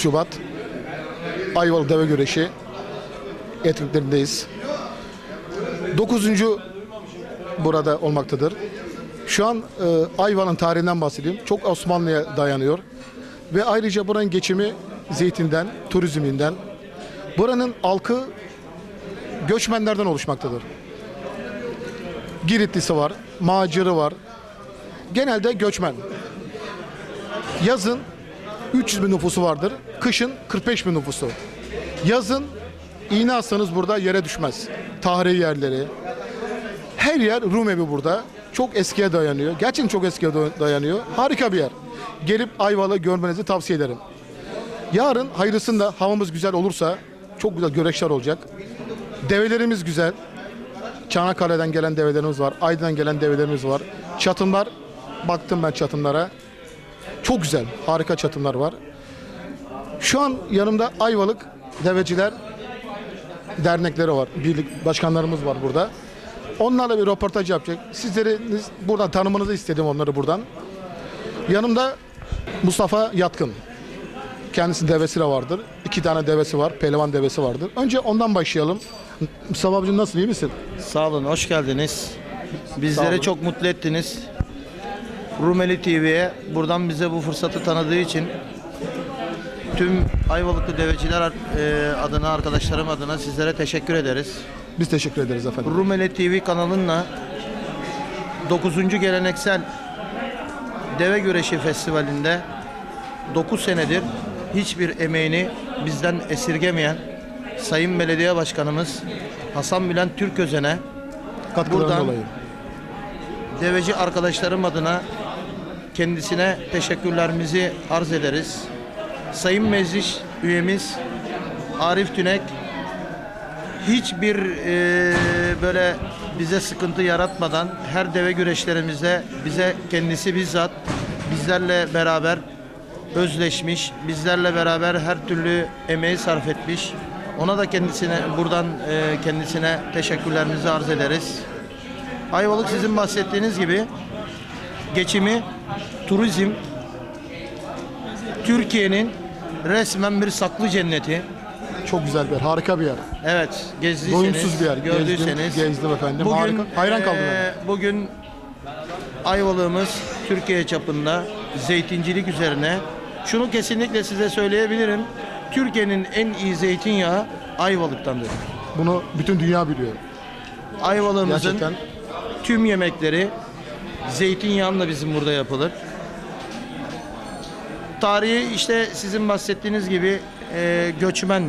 9 Şubat Ayvalık Deve Güreşi etkinliklerindeyiz. 9. burada olmaktadır. Şu an e, Ayvalık'ın tarihinden bahsedeyim. Çok Osmanlı'ya dayanıyor. Ve ayrıca buranın geçimi zeytinden, turizminden. Buranın halkı göçmenlerden oluşmaktadır. Giritlisi var, macırı var. Genelde göçmen. Yazın 300 bin nüfusu vardır. Kışın 45 bin nüfusu. Yazın iğne atsanız burada yere düşmez. Tarihi yerleri. Her yer Rum evi burada. Çok eskiye dayanıyor. Gerçekten çok eskiye da- dayanıyor. Harika bir yer. Gelip Ayvalık'ı görmenizi tavsiye ederim. Yarın hayırlısında havamız güzel olursa çok güzel güreşler olacak. Develerimiz güzel. Çanakkale'den gelen develerimiz var. Aydın'dan gelen develerimiz var. Çatımlar, baktım ben çatımlara. Çok güzel, harika çatımlar var. Şu an yanımda Ayvalık Deveciler dernekleri var. Birlik başkanlarımız var burada. Onlarla bir röportaj yapacak. Sizleriniz buradan tanımanızı istedim onları buradan. Yanımda Mustafa Yatkın. Kendisi devesi de vardır. İki tane devesi var. Pehlivan devesi vardır. Önce ondan başlayalım. Mustafa abicim nasılsın? iyi misin? Sağ olun, hoş geldiniz. Bizleri çok mutlu ettiniz. Rumeli TV'ye buradan bize bu fırsatı tanıdığı için tüm Ayvalıklı deveciler e, adına, arkadaşlarım adına sizlere teşekkür ederiz. Biz teşekkür ederiz efendim. Rumeli TV kanalınla 9. geleneksel Deve Güreşi Festivali'nde 9 senedir hiçbir emeğini bizden esirgemeyen Sayın Belediye Başkanımız Hasan Bülent Türközen'e buradan- dolayı. deveci arkadaşlarım adına kendisine teşekkürlerimizi arz ederiz. Sayın Meclis üyemiz Arif Tünek hiçbir e, böyle bize sıkıntı yaratmadan her deve güreşlerimizde bize kendisi bizzat bizlerle beraber özleşmiş, bizlerle beraber her türlü emeği sarf etmiş. Ona da kendisine buradan e, kendisine teşekkürlerimizi arz ederiz. Ayvalık sizin bahsettiğiniz gibi geçimi, turizm, Türkiye'nin resmen bir saklı cenneti. Çok güzel bir yer, harika bir yer. Evet, gezdiyseniz, Doyumsuz bir yer. gördüyseniz. Gezdim, gezdim efendim. Harika. Hayran kaldım eee, Bugün Ayvalık'ımız Türkiye çapında zeytincilik üzerine şunu kesinlikle size söyleyebilirim. Türkiye'nin en iyi zeytinyağı Ayvalık'tandır. Bunu bütün dünya biliyor. Ayvalık'ımızın Gerçekten tüm yemekleri zeytinyağıyla bizim burada yapılır. Tarihi işte sizin bahsettiğiniz gibi e, göçmen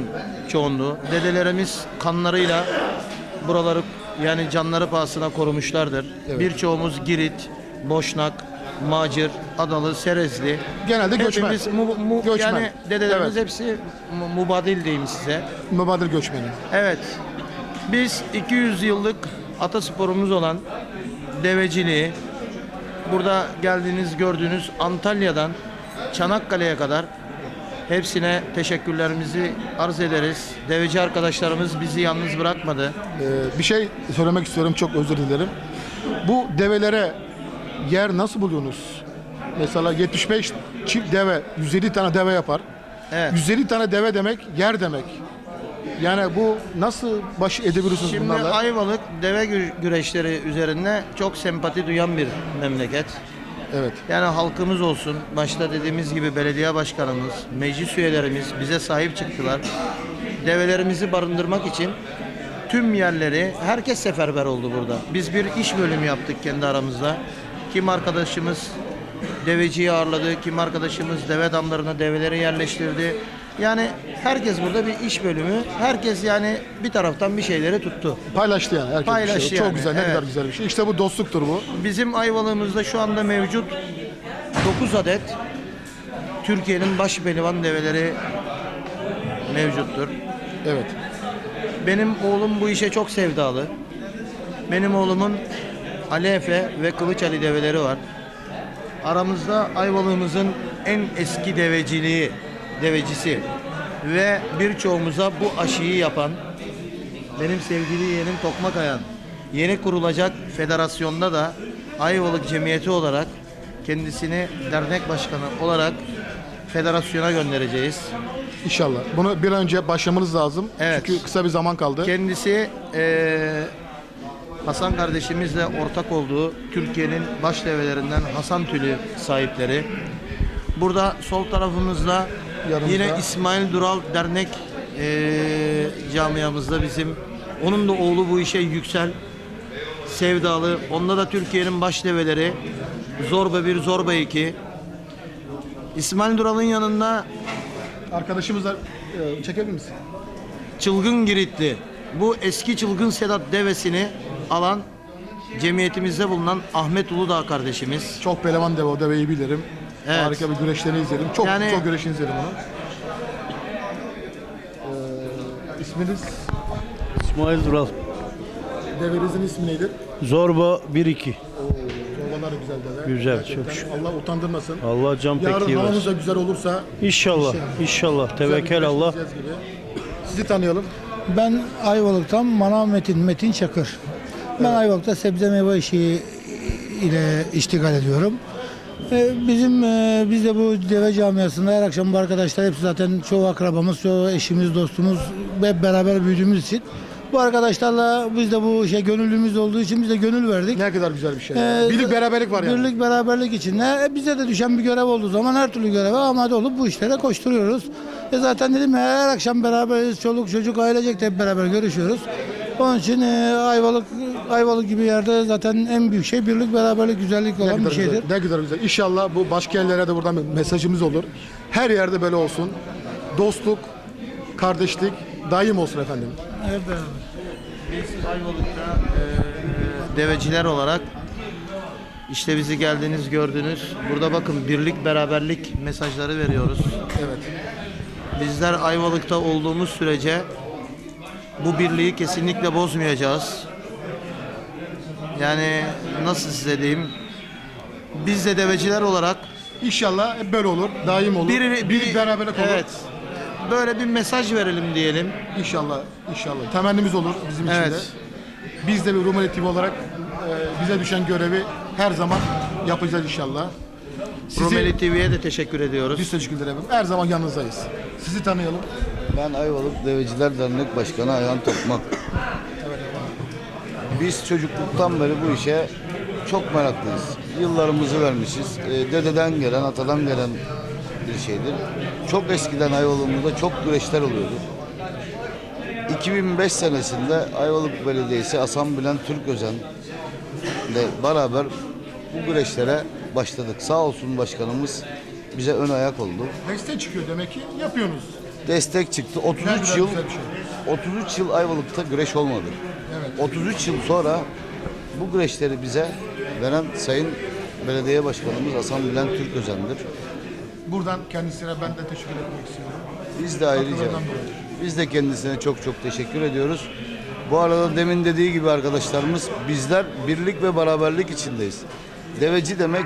çoğunluğu. Dedelerimiz kanlarıyla buraları yani canları pahasına korumuşlardır. Evet. Birçoğumuz Girit, Boşnak, Macir, Adalı, Serezli. genelde göçmen. Hepimiz mu, mu- Göçmen. yani dedelerimiz Evet. hepsi mu- mubadil diyeyim size. Mübadil göçmeni. Evet. Biz 200 yıllık atasporumuz olan deveciliği burada geldiğiniz gördüğünüz Antalya'dan Çanakkale'ye kadar hepsine teşekkürlerimizi arz ederiz. Deveci arkadaşlarımız bizi yalnız bırakmadı. Ee, bir şey söylemek istiyorum. Çok özür dilerim. Bu develere yer nasıl buluyorsunuz? Mesela 75 çift deve, 150 tane deve yapar. Evet. 150 tane deve demek yer demek. Yani bu nasıl baş edebiliyorsunuz Şimdi bunlarla? Ayvalık deve gü- güreşleri üzerine çok sempati duyan bir memleket. Evet. Yani halkımız olsun, başta dediğimiz gibi belediye başkanımız, meclis üyelerimiz bize sahip çıktılar. Develerimizi barındırmak için tüm yerleri, herkes seferber oldu burada. Biz bir iş bölümü yaptık kendi aramızda. Kim arkadaşımız deveciyi ağırladı, kim arkadaşımız deve damlarına develeri yerleştirdi. Yani herkes burada bir iş bölümü. Herkes yani bir taraftan bir şeyleri tuttu. Paylaştı yani. Herkes bir Paylaştı şey. Çok yani, güzel. Ne evet. kadar güzel bir şey. İşte bu dostluktur bu. Bizim Ayvalık'ımızda şu anda mevcut 9 adet Türkiye'nin baş pehlivan develeri mevcuttur. Evet. Benim oğlum bu işe çok sevdalı. Benim oğlumun Ali Efe ve Kılıç Ali develeri var. Aramızda Ayvalık'ımızın en eski deveciliği, devecisi ve birçoğumuza bu aşıyı yapan benim sevgili yeğenim Tokmak Ayan yeni kurulacak federasyonda da Ayvalık Cemiyeti olarak kendisini dernek başkanı olarak federasyona göndereceğiz. İnşallah. Bunu bir an önce başlamanız lazım. Evet. Çünkü kısa bir zaman kaldı. Kendisi eee, Hasan kardeşimizle ortak olduğu Türkiye'nin baş develerinden Hasan Tülü sahipleri. Burada sol tarafımızda Yanımızda. yine İsmail Dural Dernek eee camiamızda bizim. Onun da oğlu bu işe yüksel sevdalı. Onda da Türkiye'nin baş develeri Zorba 1, Zorba 2. İsmail Dural'ın yanında Arkadaşımızla e, çekebilir misin? Çılgın Giritli. Bu eski Çılgın Sedat devesini alan cemiyetimizde bulunan Ahmet Uludağ kardeşimiz. Çok pelevan deve o deveyi bilirim. Evet. Harika bir güreşlerini izledim. Çok Yani- çok güreşini izledim onu. Ee, isminiz, İsmail Dural. devenizin ismi neydi? Zorba 1-2. Zorbalar güzel deve. Güzel, Gerçekten. çok şükür. Allah utandırmasın. Allah can Yarın pekliği havamız versin. da güzel olursa İnşallah, İnşallah. inşallah. güzel bir Tevekkül güreş Allah. izleyeceğiz gibi. Sizi tanıyalım. Ben Ayvalık'tan Manav Metin, Metin Çakır. Ben Ayvalık'ta sebze meyve işi ile iştigal ediyorum. Ee, Bizim e, biz de bu deve camiasında her akşam bu arkadaşlar hepsi zaten çoğu akrabamız, çoğu eşimiz, dostumuz hep beraber büyüdüğümüz için bu arkadaşlarla biz de bu şey gönüllümüz olduğu için biz de gönül verdik. Ne kadar güzel bir şey. Ee, Birlik beraberlik var yani. Birlik beraberlik içinde. E, bize de düşen bir görev olduğu zaman her türlü göreve amade olup bu işlere koşturuyoruz. E, zaten dedim ya her akşam beraberiz. Çoluk çocuk ailecek de hep beraber görüşüyoruz. Onun için e, Ayvalık Ayvalık gibi yerde zaten en büyük şey birlik beraberlik güzellik Ne olan kadar bir şeydir. güzel. Ne kadar güzel. İnşallah bu başka yerlere de buradan bir mesajımız olur. Her yerde böyle olsun. Dostluk, kardeşlik daim olsun efendim. Hep beraber. Biz Ayvalık'ta eee, deveciler olarak işte bizi geldiniz gördünüz. Burada bakın birlik beraberlik mesajları veriyoruz. Evet. Bizler Ayvalık'ta olduğumuz sürece bu birliği kesinlikle bozmayacağız. Yani nasıl size diyeyim? Biz de deveciler olarak İnşallah hep böyle olur. Daim olur. bir, Birlik beraberlik olur. Evet. Böyle bir mesaj verelim diyelim. İnşallah, inşallah. Temennimiz olur bizim için Evet. de. Biz de bir Rumeli TV olarak e, bize düşen görevi her zaman yapacağız inşallah. Sizi, Rumeli TV'ye de teşekkür ediyoruz. Biz teşekkür ederim. Her zaman yanınızdayız. Sizi tanıyalım. Ben Ayvalık Deveciler Dernek Başkanı Ayhan Tokmak. Biz çocukluktan beri bu işe çok meraklıyız. Yıllarımızı vermişiz. Ee, Dededen gelen, atadan gelen bir şeydir. Çok eskiden Ayvalık'ta çok güreşler oluyordu. 2005 senesinde Ayvalık Belediyesi Hasan Bülent Türk Özen ile beraber bu güreşlere başladık. Sağ olsun başkanımız bize ön ayak oldu. Destek çıkıyor demek ki yapıyorsunuz. Destek çıktı. Ne 33 kadar yıl güzel bir şey. 33 yıl Ayvalık'ta güreş olmadı. Evet. 33 yıl sonra bu güreşleri bize veren Sayın Belediye Başkanımız Hasan Bülent Türk Özen'dir. Buradan kendisine ben de teşekkür etmek istiyorum. Biz de ayrıca Katkılarından dolayı. biz de kendisine çok çok teşekkür ediyoruz. Bu arada demin dediği gibi arkadaşlarımız bizler birlik ve beraberlik içindeyiz. Deveci demek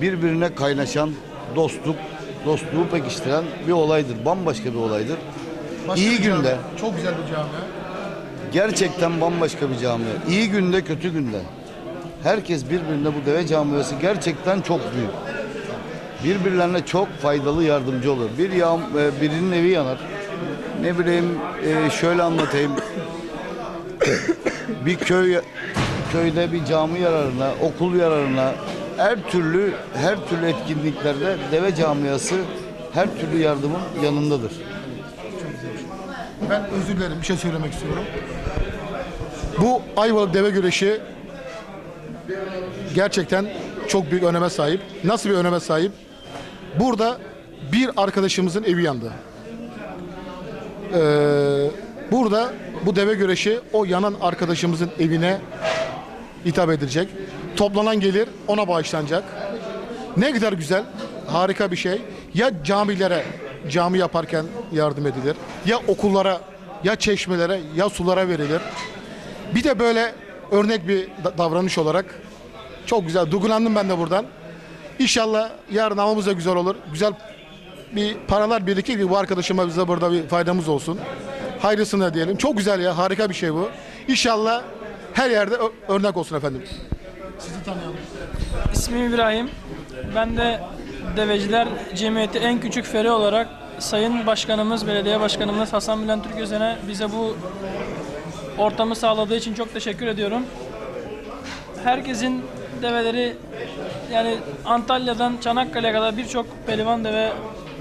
birbirine kaynaşan dostluk, dostluğu pekiştiren bir olaydır. Bambaşka bir olaydır. Başka İyi bir günde Çok güzel bir cami. Gerçekten bambaşka bir camia. İyi günde kötü günde. Herkes birbirine bu deve camiası gerçekten çok büyük. Birbirlerine çok faydalı yardımcı olur. Bir yağ, e, birinin evi yanar. Ne bileyim e, şöyle anlatayım. bir köy köyde bir cami yararına, okul yararına her türlü her türlü etkinliklerde deve camiası her türlü yardımın yanındadır. Ben özür dilerim bir şey söylemek istiyorum. Bu Ayvalık deve güreşi gerçekten çok büyük öneme sahip. Nasıl bir öneme sahip? Burada bir arkadaşımızın evi yandı. Ee, burada bu deve güreşi o yanan arkadaşımızın evine hitap edilecek. Toplanan gelir ona bağışlanacak. Ne kadar güzel, harika bir şey. Ya camilere, cami yaparken yardım edilir. Ya okullara, ya çeşmelere, ya sulara verilir. Bir de böyle örnek bir da- davranış olarak çok güzel. Duygulandım ben de buradan. İnşallah yarın havamız da güzel olur. Güzel bir paralar birikir ki bu arkadaşıma bize burada bir faydamız olsun. Hayrısına diyelim. Çok güzel ya, harika bir şey bu. İnşallah her yerde örnek olsun efendim. Sizi tanıyalım. İsmim İbrahim. Ben de Deveciler Cemiyeti en küçük feri olarak Sayın Başkanımız, Belediye Başkanımız Hasan Bülent Türközen'e bize bu ortamı sağladığı için çok teşekkür ediyorum. Herkesin develeri yani Antalya'dan Çanakkale'ye kadar birçok pelivan deve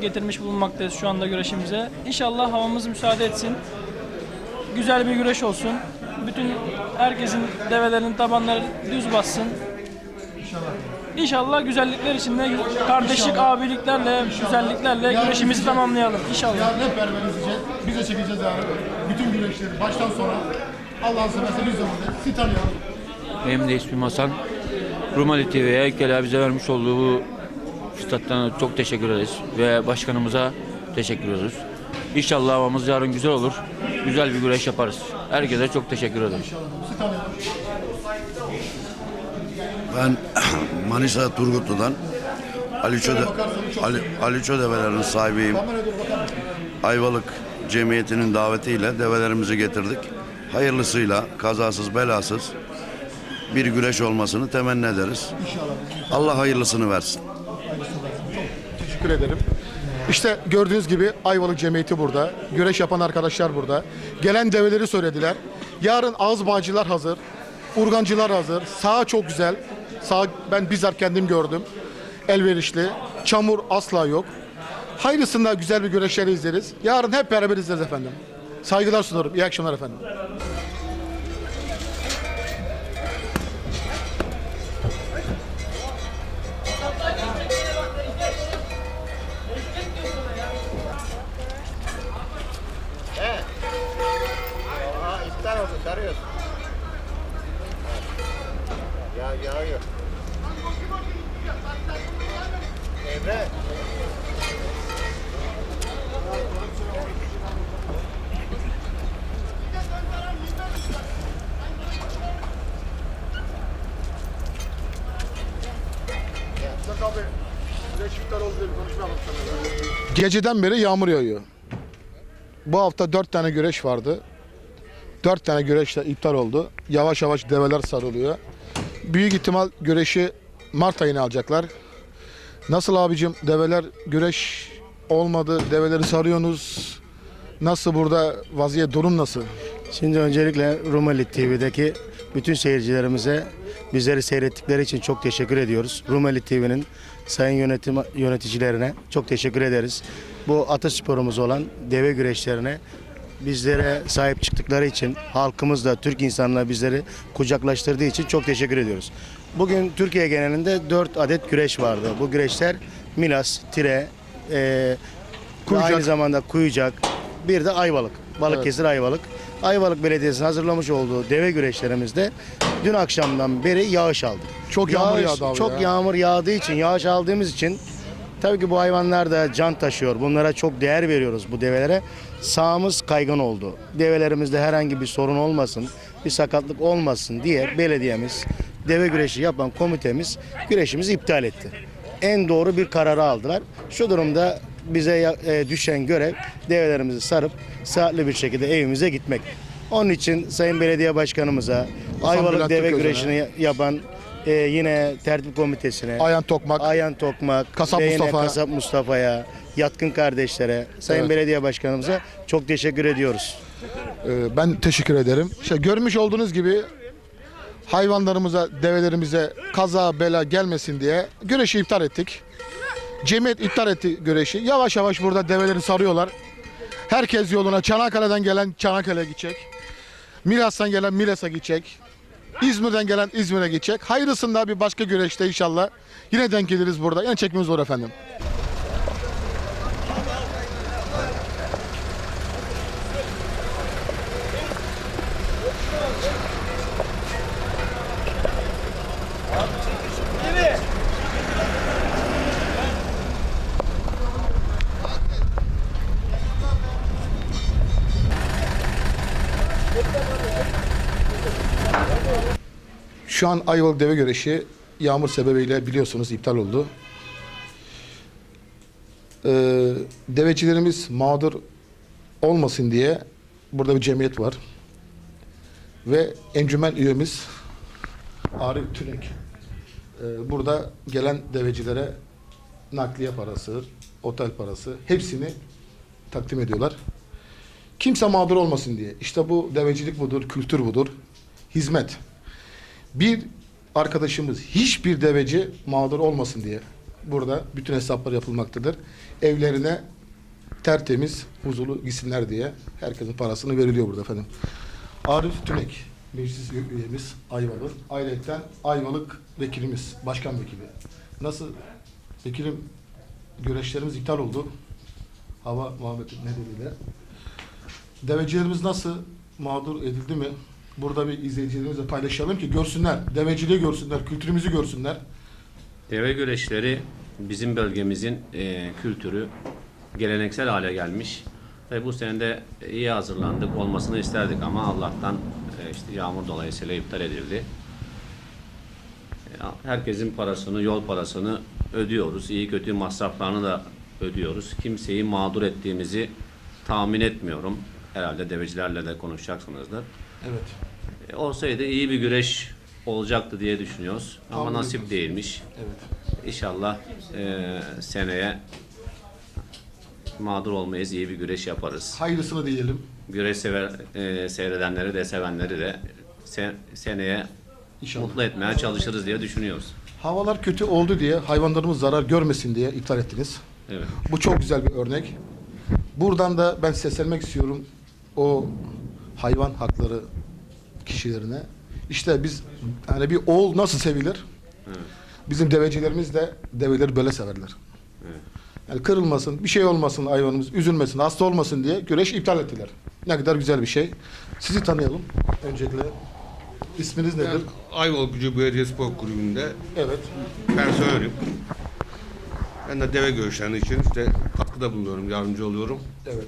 getirmiş bulunmaktayız şu anda güreşimize. İnşallah havamız müsaade etsin. Güzel bir güreş olsun. Bütün herkesin develerinin tabanları düz bassın. İnşallah güzellikler içinde kardeşlik, abiliklerle, güzelliklerle güreşimizi tamamlayalım. İnşallah. Yarın hep beraber izleyeceğiz. Biz de çekeceğiz yarın. Bütün güreşleri baştan sona. Allah'ın seversen burada. Sizi tanıyalım. Benim de ismim Hasan. Rumeli TV'ye ilk kere bize vermiş olduğu bu fırsattan çok teşekkür ederiz. Ve başkanımıza teşekkür ediyoruz. İnşallah havamız yarın güzel olur. Güzel bir güreş yaparız. Herkese çok teşekkür ederim. Ben Manisa Turgutlu'dan Ali Çöde, Ali, Ali Çödeveler'in sahibiyim. Ayvalık Cemiyeti'nin davetiyle develerimizi getirdik. Hayırlısıyla, kazasız belasız bir güreş olmasını temenni ederiz. Allah hayırlısını versin. Teşekkür ederim. İşte gördüğünüz gibi Ayvalık Cemiyeti burada. Güreş yapan arkadaşlar burada. Gelen develeri söylediler. Yarın ağız bağcılar hazır. Urgancılar hazır. Sağ çok güzel. Sağ ben bizzat kendim gördüm. Elverişli. Çamur asla yok. Hayırlısında güzel bir güreşleri izleriz. Yarın hep beraber izleriz efendim. Saygılar sunarım. İyi akşamlar efendim. Geceden beri yağmur yağıyor. Bu hafta dört tane güreş vardı. Dört tane güreş de iptal oldu. Yavaş yavaş develer sarılıyor. Büyük ihtimal güreşi Mart ayına alacaklar. Nasıl abicim develer güreş olmadı. Develeri sarıyorsunuz. Nasıl burada vaziyet durum nasıl? Şimdi öncelikle Rumeli TV'deki bütün seyircilerimize bizleri seyrettikleri için çok teşekkür ediyoruz. Rumeli TV'nin sayın yönetim yöneticilerine çok teşekkür ederiz. Bu atasporumuz olan deve güreşlerine bizlere sahip çıktıkları için halkımız da Türk insanına bizleri kucaklaştırdığı için çok teşekkür ediyoruz. Bugün Türkiye genelinde 4 adet güreş vardı. Bu güreşler Milas, Tire, e, Kuyucak. aynı zamanda Kuyucak, bir de Ayvalık. Balıkesir Ayvalık. Ayvalık Belediyesi'nin hazırlamış olduğu deve güreşlerimizde dün akşamdan beri yağış aldık. Çok yağmur Yağış- yağdı abi Çok ya. yağmur yağdığı için, yağış aldığımız için tabii ki bu hayvanlar da can taşıyor. Bunlara çok değer veriyoruz bu develere. Sağımız kaygan oldu. Develerimizde herhangi bir sorun olmasın, bir sakatlık olmasın diye belediyemiz, deve güreşi yapan komitemiz güreşimizi iptal etti. En doğru bir kararı aldılar. Şu durumda bize e, düşen görev develerimizi sarıp saatli bir şekilde evimize gitmek. Onun için Sayın Belediye Başkanımıza, Ayvalık Deve Türközen'e. Güreşi'ni yapan e, yine tertip komitesine, Ayan Tokmak. Ayhan Tokmak, Kasap ve yine Mustafa. Kasap Mustafa'ya, yatkın kardeşlere, Sayın Evet. Belediye Başkanımıza çok teşekkür ediyoruz. Ee, ben teşekkür ederim. İşte görmüş olduğunuz gibi hayvanlarımıza, develerimize kaza bela gelmesin diye güreşi iptal ettik. Cemiyet iptal etti güreşi. Yavaş yavaş burada develeri sarıyorlar. Herkes yoluna Çanakkale'den gelen Çanakkale'ye gidecek. Milas'tan gelen Milas'a gidecek. İzmir'den gelen İzmir'e gidecek. Hayırlısında bir başka güreşte inşallah. Yine denk geliriz burada. Yine çekmemiz olur efendim. Şu an Ayvalık deve güreşi yağmur sebebiyle biliyorsunuz iptal oldu. Ee, devecilerimiz mağdur olmasın diye burada bir cemiyet var. Ve encümen üyemiz Arif Tülek ee, burada gelen devecilere nakliye parası, otel parası hepsini takdim ediyorlar. Kimse mağdur olmasın diye. İşte bu devecilik budur, kültür budur. Hizmet. Bir arkadaşımız hiçbir deveci mağdur olmasın diye burada bütün hesaplar yapılmaktadır. Evlerine tertemiz, huzurlu gitsinler diye herkesin parasını veriliyor burada efendim. Arif Tünek, meclis üyemiz Ayvalık. Ayrıca Ayvalık vekilimiz, başkan vekili. Nasıl vekilim güreşlerimiz iptal oldu. Hava muhabbeti nedeniyle. Devecilerimiz nasıl mağdur edildi mi? Burada bir izleyicilerimizle paylaşalım ki görsünler. Deveciliği görsünler, kültürümüzü görsünler. Deve güreşleri bizim bölgemizin e, kültürü geleneksel hale gelmiş. Ve bu sene de iyi hazırlandık. Olmasını isterdik ama Allah'tan e, işte yağmur dolayısıyla iptal edildi. E, Herkesin parasını, yol parasını ödüyoruz. İyi kötü masraflarını da ödüyoruz. Kimseyi mağdur ettiğimizi tahmin etmiyorum. Herhalde devecilerle de konuşacaksınızdır. Evet. E, Olsaydı iyi bir güreş olacaktı diye düşünüyoruz. Ama Tahmin nasip ediyoruz. değilmiş. Evet. İnşallah e, seneye mağdur olmayız, iyi bir güreş yaparız. Hayırlısını diyelim. Güreş sever, e, seyredenleri de sevenleri de se- seneye İnşallah. mutlu etmeye çalışırız diye düşünüyoruz. Havalar kötü oldu diye hayvanlarımız zarar görmesin diye iptal ettiniz. Evet. Bu çok güzel bir örnek. Buradan da ben seslenmek istiyorum o hayvan hakları kişilerine. İşte biz hani bir oğul nasıl sevilir? Bizim devecilerimiz de develeri böyle severler. Yani kırılmasın, bir şey olmasın hayvanımız, üzülmesin, hasta olmasın diye güreş iptal ettiler. Ne kadar güzel bir şey. Sizi tanıyalım öncelikle. İsminiz nedir? Ben Ayvalık Gücü Belediye Spor Kulübü'nde Evet. personelim. Ben de deve görüşlerinin için işte katkıda bulunuyorum, yardımcı oluyorum. Evet.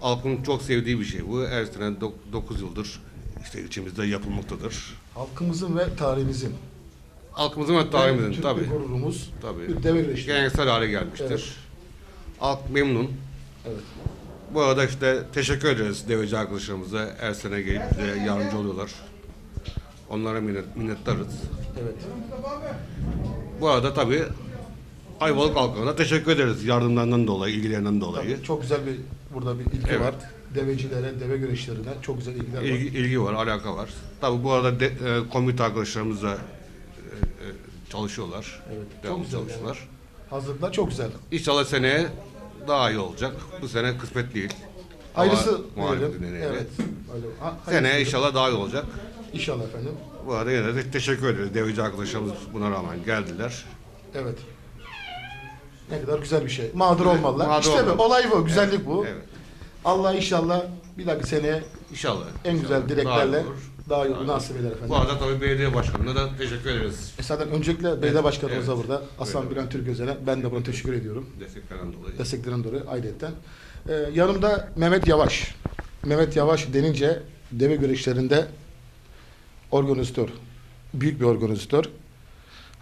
Halkın çok sevdiği bir şey bu. Her sene 9 yıldır işte ilçemizde yapılmaktadır. Halkımızın ve tarihimizin. Halkımızın ve tarihimizin tabii. gururumuz. Tabii. Bir güreşi. Geleneksel hale gelmiştir. Evet. Halk memnun. Evet. Bu arada işte teşekkür ederiz deveci arkadaşlarımıza. Her sene gelip bize yardımcı oluyorlar. Onlara minnet, minnettarız. Evet. Bu arada tabii Ayvalık halkına teşekkür ederiz yardımlarından dolayı, ilgilerinden dolayı. Tabii çok güzel bir burada bir ilgi Evet. var. Devecilere, deve güreşlerine çok güzel ilgiler var. İlgi, ilgi var, alaka var. Tabii bu arada de, e, komite arkadaşlarımız da e, e, çalışıyorlar. Evet, Devamlı çok güzel çalışıyorlar. Hazırlıklar çok güzel. İnşallah seneye daha iyi olacak. Bu sene kısmet değil. Muhalefeti diyelim. Evet. Seneye inşallah daha iyi olacak. İnşallah efendim. Bu arada yine de teşekkür ederiz. Deveci arkadaşlarımız buna rağmen geldiler. Evet. Ne kadar güzel bir şey. Mağdur olmalılar. Mağdur işte bu. olmalı. Olay bu. Güzellik bu. Evet. Allah inşallah bir dahaki seneye İnşallah. en güzel İnşallah. dileklerle Daha olur. daha iyi nasip eder efendim. Bu arada tabii belediye başkanına da teşekkür ederiz. E zaten öncelikle belediye başkanımıza evet. burada Aslan Evet. Bülent Türközen'e ben de buna teşekkür ediyorum. Desteklerden dolayı. Desteklerin dolayı ayrıyetten. Ee, yanımda Mehmet Yavaş. Mehmet Yavaş denince deve güreşlerinde organizatör. Büyük bir organizatör.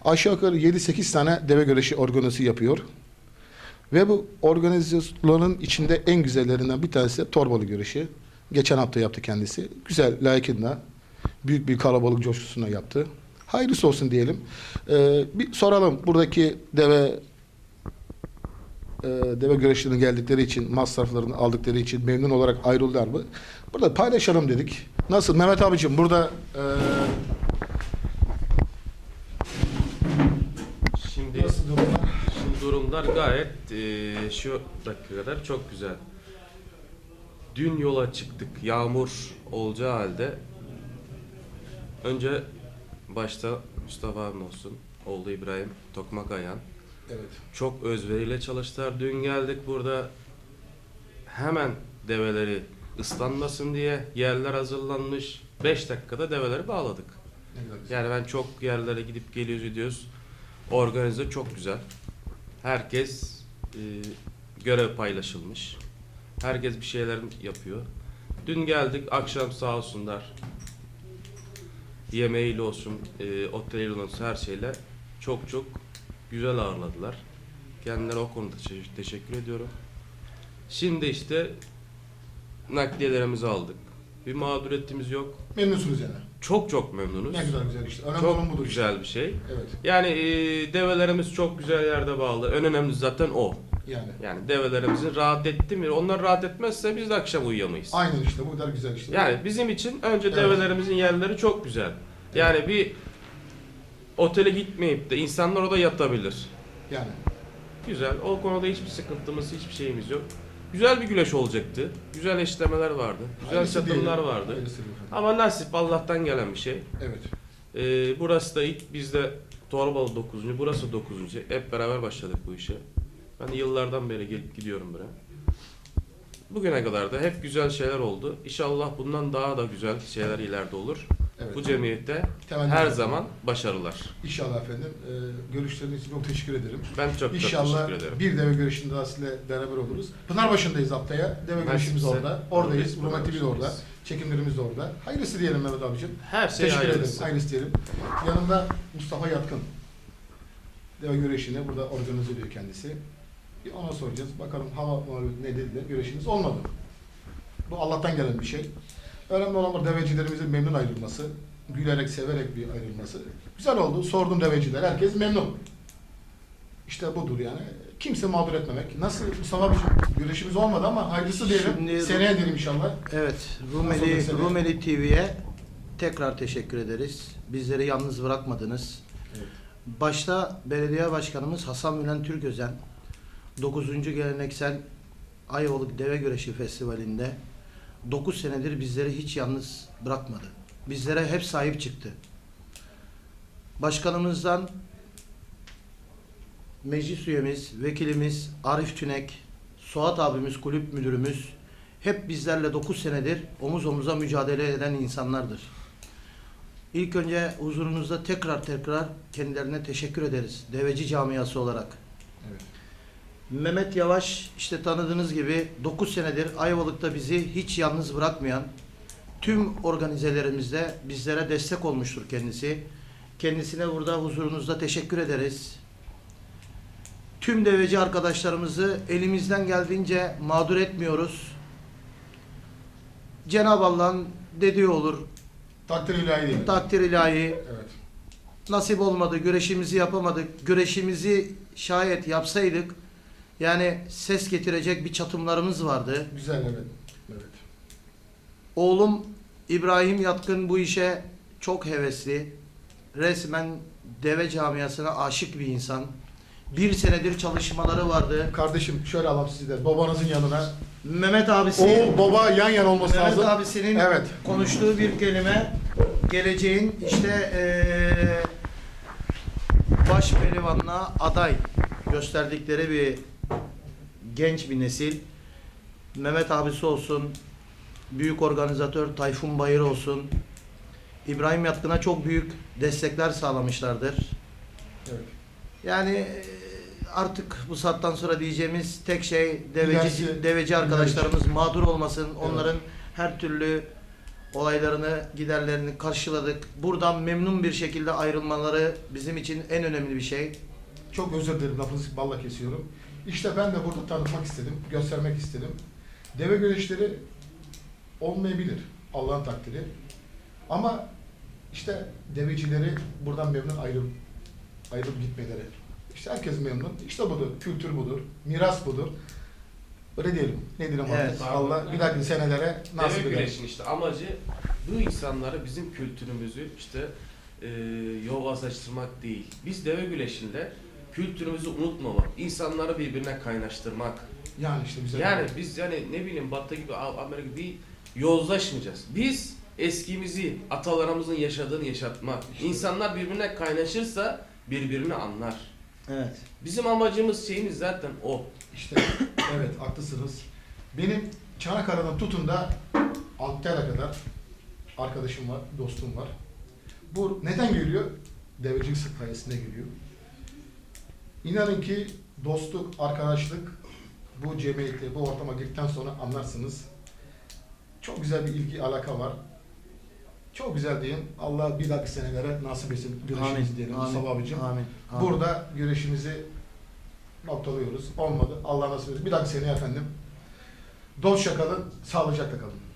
Aşağı yukarı 7-8 tane deve güreşi organizasyonu yapıyor. Ve bu organizasyonların içinde en güzellerinden bir tanesi de torbalı güreşi. Geçen hafta yaptı kendisi. Güzel, layıkında. Büyük bir kalabalık coşkusuna yaptı. Hayırlısı olsun diyelim. Ee, bir soralım buradaki deve e, deve güreşlerine geldikleri için, masraflarını aldıkları için memnun olarak ayrıldılar mı? Burada paylaşalım dedik. Nasıl Mehmet abicim burada e, durumlar gayet eee, şu dakika kadar çok güzel. Dün yola çıktık. Yağmur olacağı halde önce başta Mustafa abim olsun, oğlu İbrahim Tokmak Ayan. Evet. Çok özveriyle çalıştılar. Dün geldik burada hemen develeri ıslanmasın diye yerler hazırlanmış. 5 dakikada develeri bağladık. Yani ben çok yerlere gidip geliyoruz gidiyoruz. Organize çok güzel. Herkes e, görev paylaşılmış. Herkes bir şeyler yapıyor. Dün geldik akşam sağ olsunlar. Yemeğiyle olsun, e, oteliyle olsun her şeyle çok çok güzel ağırladılar. Kendilerine o konuda te- teşekkür ediyorum. Şimdi işte nakliyelerimizi aldık. Bir mağduriyetimiz yok. Memnunsunuz yani. Çok çok memnunuz. Ne güzel güzel işte. Önemli olan Çok budur işte. güzel bir şey. Evet. Yani e, develerimiz çok güzel yerde bağlı. En önemlisi zaten o. Yani. Yani develerimizin rahat etti mi? Onlar rahat etmezse biz de akşam uyuyamayız. Aynen işte bu kadar güzel işte. Yani bizim için önce Evet. develerimizin yerleri çok güzel. Yani bir otele gitmeyip de insanlar orada yatabilir. Yani. Güzel. O konuda hiçbir sıkıntımız, hiçbir şeyimiz yok. Güzel bir güleş olacaktı. Güzel eşlemeler vardı. Güzel Hayırlısı çatımlar vardı. Ama nasip Allah'tan gelen bir şey. Evet. Ee, burası da ilk bizde Torbalı 9. Burası 9. Hep beraber başladık bu işe. Ben yıllardan beri gelip gidiyorum buraya. Bugüne kadar da hep güzel şeyler oldu. İnşallah bundan daha da güzel şeyler ileride olur. Evet. Bu cemiyette Temenni her ederim. zaman başarılar. İnşallah efendim. Ee, görüşleriniz için çok teşekkür ederim. Ben çok çok İnşallah teşekkür ederim. bir deve görüşünde daha sizinle beraber oluruz. Pınarbaşı'ndayız haftaya. Deve görüşümüz orada. Oradayız. Rumen TV de orada. Çekimlerimiz de orada. Hayırlısı diyelim Mehmet abicim. Her şey Teşekkür ederim. hayırlısı. Hayırlısı diyelim. Yanımda Mustafa Yatkın. Deve güreşini burada organize ediyor kendisi. Bir ona soracağız. Bakalım hava ne dediler. Güreşimiz olmadı. Bu Allah'tan gelen bir şey. Önemli olan bu devecilerimizin memnun ayrılması. Gülerek, severek bir ayrılması. Güzel oldu. Sordum deveciler. Herkes memnun. İşte budur yani. Kimse mağdur etmemek. Nasıl Mustafa abicim? Güreşimiz olmadı ama hayırlısı diyelim. Şimdi- Seneye diyelim inşallah. Evet, Rumeli? Rumeli TV'ye tekrar teşekkür ederiz. Bizleri yalnız bırakmadınız. Evet. Başta belediye başkanımız Hasan Bülent Türközen 9. geleneksel Ayvalık Deve Güreşi Festivali'nde 9 senedir bizleri hiç yalnız bırakmadı. Bizlere hep sahip çıktı. Başkanımızdan meclis üyemiz, vekilimiz Arif Tünek, Suat abimiz, kulüp müdürümüz hep bizlerle 9 senedir omuz omuza mücadele eden insanlardır. İlk önce huzurunuzda tekrar tekrar kendilerine teşekkür ederiz. Deveci camiası olarak. Evet. Mehmet Yavaş işte tanıdığınız gibi 9 senedir Ayvalık'ta bizi hiç yalnız bırakmayan tüm organizelerimizde bizlere destek olmuştur kendisi. Kendisine burada huzurunuzda teşekkür ederiz. Tüm deveci arkadaşlarımızı elimizden geldiğince mağdur etmiyoruz. Cenab-ı Allah'ın dediği olur, Takdir ilahi diyelim. takdir ilahi, Evet. nasip olmadı, güreşimizi yapamadık. Güreşimizi şayet yapsaydık, yani ses getirecek bir çatımlarımız vardı. Güzel evet. Evet. Oğlum İbrahim Yatkın bu işe çok hevesli. Resmen deve camiasına aşık bir insan. Bir senedir çalışmaları vardı. Kardeşim şöyle alalım sizi de babanızın yanına. Mehmet abisi, Oğul baba yan yana olması Mehmet lazım. abisinin Evet. konuştuğu bir kelime geleceğin işte eee baş pehlivanlığa aday gösterdikleri bir genç bir nesil. Mehmet abisi olsun, büyük organizatör Tayfun Bayır olsun, İbrahim Yatkın'a çok büyük destekler sağlamışlardır. Evet. Yani eee, artık bu saatten sonra diyeceğimiz tek şey deveci, İlerisi- deveci arkadaşlarımız mağdur olmasın. Onların her türlü olaylarını, giderlerini karşıladık. Buradan memnun bir şekilde ayrılmaları bizim için en önemli bir şey. Çok özür dilerim lafınızı balla kesiyorum. İşte ben de burada tanıtmak istedim, göstermek istedim. Deve güreşleri olmayabilir Allah'ın takdiri. Ama işte devecileri buradan memnun ayrıl, ayrılıp gitmeleri. İşte herkes memnun. İşte budur, kültür budur, miras budur. Öyle diyelim. Ne diyelim Evet. artık? Allah bir dahaki senelere nasip eder. güreşin işte amacı bu insanları bizim kültürümüzü işte e, yovazlaştırmak değil. Biz deve güreşinde kültürümüzü unutmamak, insanları birbirine kaynaştırmak. Yani işte bize Yani biz yani ne bileyim Batı gibi Amerika gibi yozlaşmayacağız. Biz eskimizi, atalarımızın yaşadığını yaşatmak. İnsanlar birbirine kaynaşırsa birbirini anlar. Evet. Bizim amacımız şeyimiz zaten o. İşte evet haklısınız. Benim Çanakkale'den tutun da Antalya'ya kadar arkadaşım var, dostum var. Bu neden geliyor? Devecilik sayesinde geliyor. İnanın ki dostluk, arkadaşlık bu cemiyette, bu ortama girdikten sonra anlarsınız. Çok güzel bir ilgi, alaka var. Çok güzel diyeyim. Allah bir dahaki senelere nasip etsin güreşimizi diyelim Mustafa abicim. Amin. Amin. Burada güreşimizi noktalıyoruz. Olmadı. Allah nasip etsin. Bir dahaki seneye efendim. Dostça kalın, sağlıcakla kalın.